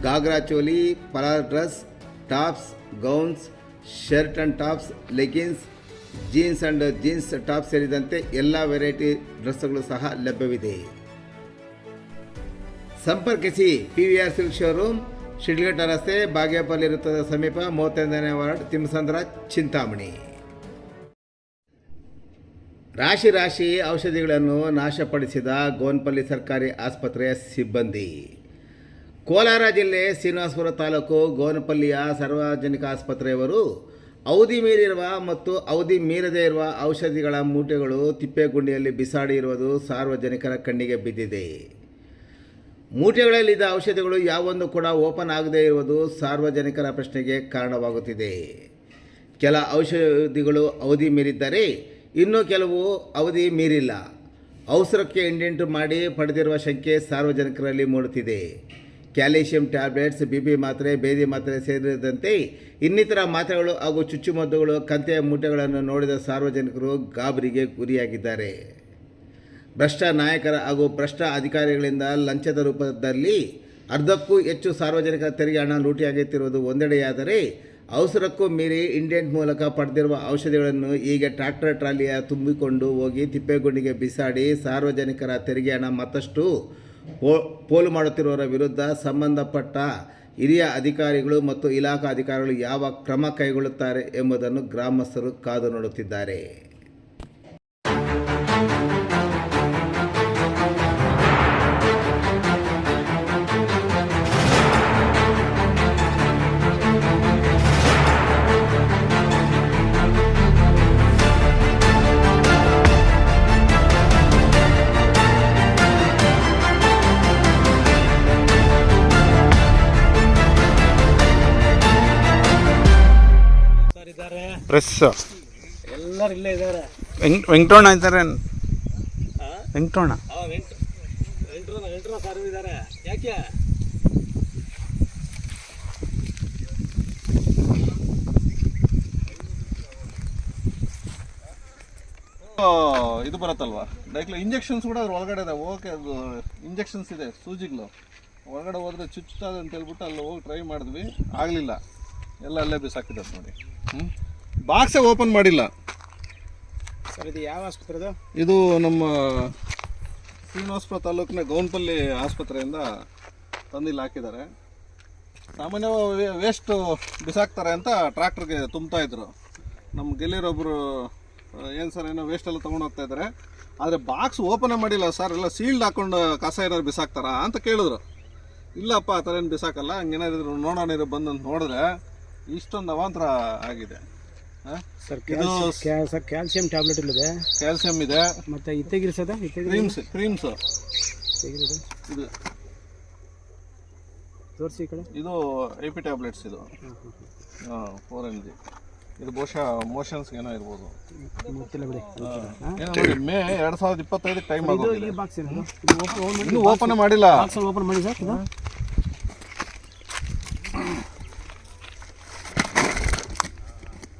Ghagra choli ಪಲಾರ್ dress, tops, gowns, shirt and tops leggings jeans and jeans top ಸೇರಿದಂತೆ ಎಲ್ಲ variety ಡ್ರೆಸ್ಗಳು ಸಹ ಲಭ್ಯವಿದೆ. ಸಂಪರ್ಕಿಸಿ P V R silk showroom, Sidlaghatta ರಸ್ತೆ, ಬಾಗೇಪಲ್ಲಿ ವೃತ್ತದ ಸಮೀಪ, ಮೂವತ್ತೈದನೇ ವಾರ್ಡ್ ತಿಮ್ಮಸಂದ್ರ ಚಿಂತಾಮಣಿ. ರಾಶಿ ರಾಶಿ ಔಷಧಿಗಳನ್ನು ನಾಶಪಡಿಸಿದ ಗೋನ್ಪಲ್ಲಿ ಸರ್ಕಾರಿ ಆಸ್ಪತ್ರೆಯ ಸಿಬ್ಬಂದಿ. ಕೋಲಾರ ಜಿಲ್ಲೆ ಶ್ರೀನಿವಾಸಪುರ ತಾಲೂಕು ಗೋನಪಲ್ಲಿಯ ಸಾರ್ವಜನಿಕ ಆಸ್ಪತ್ರೆಯವರು ಅವಧಿ ಮೀರಿರುವ ಮತ್ತು ಅವಧಿ ಮೀರದೇ ಇರುವ ಔಷಧಿಗಳ ಮೂಟೆಗಳು ತಿಪ್ಪೆಗುಂಡಿಯಲ್ಲಿ ಬಿಸಾಡಿ ಇರುವುದು ಸಾರ್ವಜನಿಕರ ಕಣ್ಣಿಗೆ ಬಿದ್ದಿದೆ. ಮೂಟೆಗಳಲ್ಲಿದ್ದ ಔಷಧಿಗಳು ಯಾವೊಂದು ಕೂಡ ಓಪನ್ ಆಗದೇ ಇರುವುದು ಸಾರ್ವಜನಿಕರ ಪ್ರಶ್ನೆಗೆ ಕಾರಣವಾಗುತ್ತಿದೆ. ಕೆಲ ಔಷಧಿಗಳು ಅವಧಿ ಮೀರಿದ್ದರೆ ಇನ್ನೂ ಕೆಲವು ಅವಧಿ ಮೀರಿಲ್ಲ. ಅವಸರಕ್ಕೆ ಇಂಡೆಂಟು ಮಾಡಿ ಪಡೆದಿರುವ ಶಂಕೆ ಸಾರ್ವಜನಿಕರಲ್ಲಿ ಮೂಡುತ್ತಿದೆ. ಕ್ಯಾಲ್ಸಿಯಂ ಟ್ಯಾಬ್ಲೆಟ್ಸ್, ಬಿ ಬಿ ಮಾತ್ರೆ, ಬೇದಿ ಮಾತ್ರೆ ಸೇರಿದಂತೆ ಇನ್ನಿತರ ಮಾತ್ರೆಗಳು ಹಾಗೂ ಚುಚ್ಚುಮದ್ದುಗಳು ಕಂತೆಯ ಮೂಟೆಗಳನ್ನು ನೋಡಿದ ಸಾರ್ವಜನಿಕರು ಗಾಬರಿಗೆ ಗುರಿಯಾಗಿದ್ದಾರೆ. ಭ್ರಷ್ಟ ನಾಯಕರ ಹಾಗೂ ಭ್ರಷ್ಟ ಅಧಿಕಾರಿಗಳಿಂದ ಲಂಚದ ರೂಪದಲ್ಲಿ ಅರ್ಧಕ್ಕೂ ಹೆಚ್ಚು ಸಾರ್ವಜನಿಕರ ತೆರಿಗೆ ಹಣ ಲೂಟಿಯಾಗುತ್ತಿರುವುದು ಒಂದೆಡೆಯಾದರೆ ಅವಸರಕ್ಕೂ ಮೀರಿ ಇಂಡಿಯನ್ ಮೂಲಕ ಪಡೆದಿರುವ ಔಷಧಿಗಳನ್ನು ಈಗ ಟ್ರ್ಯಾಕ್ಟರ್ ಟ್ರಾಲಿಯ ತುಂಬಿಕೊಂಡು ಹೋಗಿ ತಿಪ್ಪೆಗುಂಡಿಗೆ ಬಿಸಾಡಿ ಸಾರ್ವಜನಿಕರ ತೆರಿಗೆ ಹಣ ಮತ್ತಷ್ಟು ಪೋಲು ಮಾಡುತ್ತಿರುವವರ ವಿರುದ್ಧ ಸಂಬಂಧಪಟ್ಟ ಹಿರಿಯ ಅಧಿಕಾರಿಗಳು ಮತ್ತು ಇಲಾಖಾ ಅಧಿಕಾರಿಗಳು ಯಾವ ಕ್ರಮ ಕೈಗೊಳ್ಳುತ್ತಾರೆ ಎಂಬುದನ್ನು ಗ್ರಾಮಸ್ಥರು ಕಾದು ನೋಡುತ್ತಿದ್ದಾರೆ. ಪ್ರೆಸ್ ಎಲ್ಲರೂ ಇಲ್ಲೇ ಇದ್ದಾರೆ. ವೆಂಕ್ ವೆಂಕಟರಮಣ ಇದ್ದಾರೆ. ವೆಂಕಟೋಣ ಇದ್ದಾರೆ. ಯಾಕೆ? ಇದು ಬರುತ್ತಲ್ವಾ? ಡೈಕ್ಲ ಇಂಜೆಕ್ಷನ್ಸ್ ಕೂಡ ಅದ್ರ ಒಳಗಡೆ ಇದೆ. ಓಕೆ ಅದು ಇಂಜೆಕ್ಷನ್ಸ್ ಇದೆ ಸೂಜಿಗಳು. ಒಳಗಡೆ ಹೋದ್ರೆ ಚುಚ್ಚುತ್ತದೆ ಅಂತ ಹೇಳ್ಬಿಟ್ಟು ಅಲ್ಲಿ ಹೋಗಿ ಟ್ರೈ ಮಾಡಿದ್ವಿ. ಆಗಲಿಲ್ಲ. ಎಲ್ಲ ಅಲ್ಲೇ ಬಿಸಾಕಿದ್ದಾರೆ ನೋಡಿ. ಹ್ಞೂ ಬಾಕ್ಸೇ ಓಪನ್ ಮಾಡಿಲ್ಲ. ಸರ್ ಇದು ಯಾವ ಆಸ್ಪತ್ರೆ ಇದು? ನಮ್ಮ ಶ್ರೀನಿವಾಸಪುರ ತಾಲೂಕಿನ ಗೌನ್ಪಲ್ಲಿ ಆಸ್ಪತ್ರೆಯಿಂದ ತಂದಿಲ್ಲಿ ಹಾಕಿದ್ದಾರೆ. ಸಾಮಾನ್ಯ ವೇಸ್ಟ್ ಬಿಸಾಕ್ತಾರೆ ಅಂತ ಟ್ರ್ಯಾಕ್ಟರ್ಗೆ ತುಂಬ್ತಾ ಇದ್ರು. ನಮ್ಮ ಗೆಲ್ಲಿರೊಬ್ಬರು ಏನು ಸರ್ ಏನೋ ವೇಸ್ಟ್ ಎಲ್ಲ ತೊಗೊಂಡು ಹೋಗ್ತಾ ಇದ್ದಾರೆ ಆದರೆ ಬಾಕ್ಸ್ ಓಪನೇ ಮಾಡಿಲ್ಲ ಸರ್. ಎಲ್ಲ ಸೀಲ್ಡ್ ಹಾಕೊಂಡು ಕಸ ಏನಾದ್ರು ಬಿಸಾಕ್ತಾರಾ ಅಂತ ಕೇಳಿದ್ರು. ಇಲ್ಲಪ್ಪ ಆ ಥರ ಏನು ಬಿಸಾಕಲ್ಲ. ಹಂಗೇನಾದ್ರು ನೋಡೋಣ ಇರೋ ಬಂದು ಅಂತ ನೋಡಿದ್ರೆ ಇಷ್ಟೊಂದು ಅವಾಂತರ ಆಗಿದೆ. ಸರ್ ಇದು ಸರ್ ಕ್ಯಾಲ್ಸಿಯಂ ಟ್ಯಾಬ್ಲೆಟ್ ಇಲ್ಲಿದೆ? ಕ್ಯಾಲ್ಸಿಯಂ ಇದೆ. ಮತ್ತೆ ಇತ್ತೆಗಿರಿ ಕ್ರೀಮ್ಸ್ ಕ್ರೀಮ್ ಸರ್ ಇದು ತೋರಿಸಿ ಕಡೆ. ಇದು ಎ ಪಿ ಟ್ಯಾಬ್ಲೆಟ್ಸ್ ಇದು. ಫೋರ್ ಎಂ ಜಿ ಇದು ಬಹುಶಃ ಮೋಷನ್ಸ್ ಏನೋ ಇರ್ಬೋದು. ಮೇ ಎರಡು ಸಾವಿರದ ಇಪ್ಪತ್ತೈದಕ್ಕೆ ಟೈಮ್ ಇದು ಇದು ಓಪನ್ ಮಾಡಿಲ್ಲ. ಓಪನ್ ಮಾಡಿ ಸರ್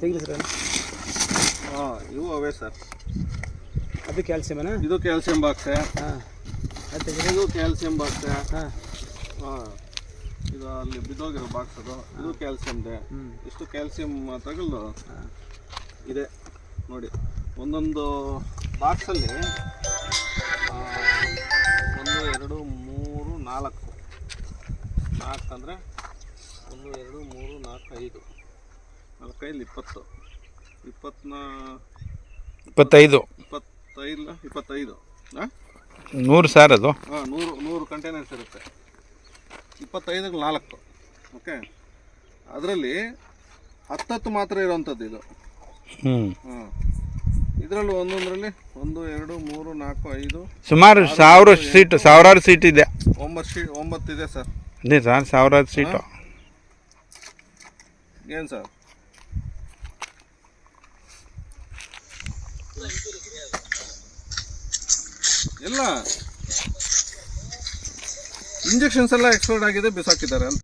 ತೆಗಿರಿ ಸರ್ ಹಾಂ ಇವು ಅವೇ ಸರ್. ಅದು ಕ್ಯಾಲ್ಸಿಯಮನ ಇದು ಕ್ಯಾಲ್ಸಿಯಂ ಬಾಕ್ಸೆ ಹಾಂ. ಇದು ಕ್ಯಾಲ್ಸಿಯಂ ಬಾಕ್ಸೆ ಹಾಂ. ಹಾಂ ಇದು ಅಲ್ಲಿ ಬಿದ್ದೋಗಿರೋ ಬಾಕ್ಸ್ ಅದು. ಇದು ಕ್ಯಾಲ್ಸಿಯಂದೆ ಇಷ್ಟು ಕ್ಯಾಲ್ಸಿಯಂ ಮಾತ್ರೆಗಳು ಇದೆ. ನೋಡಿ ಒಂದೊಂದು ಬಾಕ್ಸಲ್ಲಿ ಒಂದು ಎರಡು ಮೂರು ನಾಲ್ಕು. ನಾಲ್ಕು ಅಂದರೆ ಒಂದು ಎರಡು ಮೂರು ನಾಲ್ಕು ಐದು. ನಾಲ್ಕೈದು ಇಪ್ಪತ್ತು. ಇಪ್ಪತ್ತನ ಇಪ್ಪತ್ತೈದು. ಇಪ್ಪತ್ತೈದು ಇಪ್ಪತ್ತೈದು. ಹಾಂ ನೂರು ಸಾರ್ ಅದು? ಹಾಂ ನೂರು ನೂರು ಕಂಟೈನರ್ಸ್ ಇರುತ್ತೆ. ಇಪ್ಪತ್ತೈದಕ್ಕೆ ನಾಲ್ಕು. ಓಕೆ ಅದರಲ್ಲಿ ಹತ್ತತ್ತು ಮಾತ್ರ ಇರೋವಂಥದ್ದು ಇದು. ಹ್ಞೂ ಹಾಂ. ಇದರಲ್ಲೂ ಒಂದೊಂದರಲ್ಲಿ ಒಂದು ಎರಡು ಮೂರು ನಾಲ್ಕು ಐದು. ಸುಮಾರು ಸಾವಿರ ಸೀಟ್ ಸಾವಿರಾರು ಸೀಟ್ ಇದೆ. ಒಂಬತ್ತು ಇದೆ ಒಂಬತ್ತಿದೆ ಸರ್. ಇದೆ ಸರ್ ಸಾವಿರಾರು ಸೀಟು ಏನು ಸರ್? ಎಲ್ಲ ಇಂಜೆಕ್ಷನ್ಸ್ ಎಲ್ಲ ಎಕ್ಸ್ಪ್ಲೋರ್ಡ್ ಆಗಿದೆ ಬಿಸಾಕಿದ್ದಾರೆ ಅಂತ.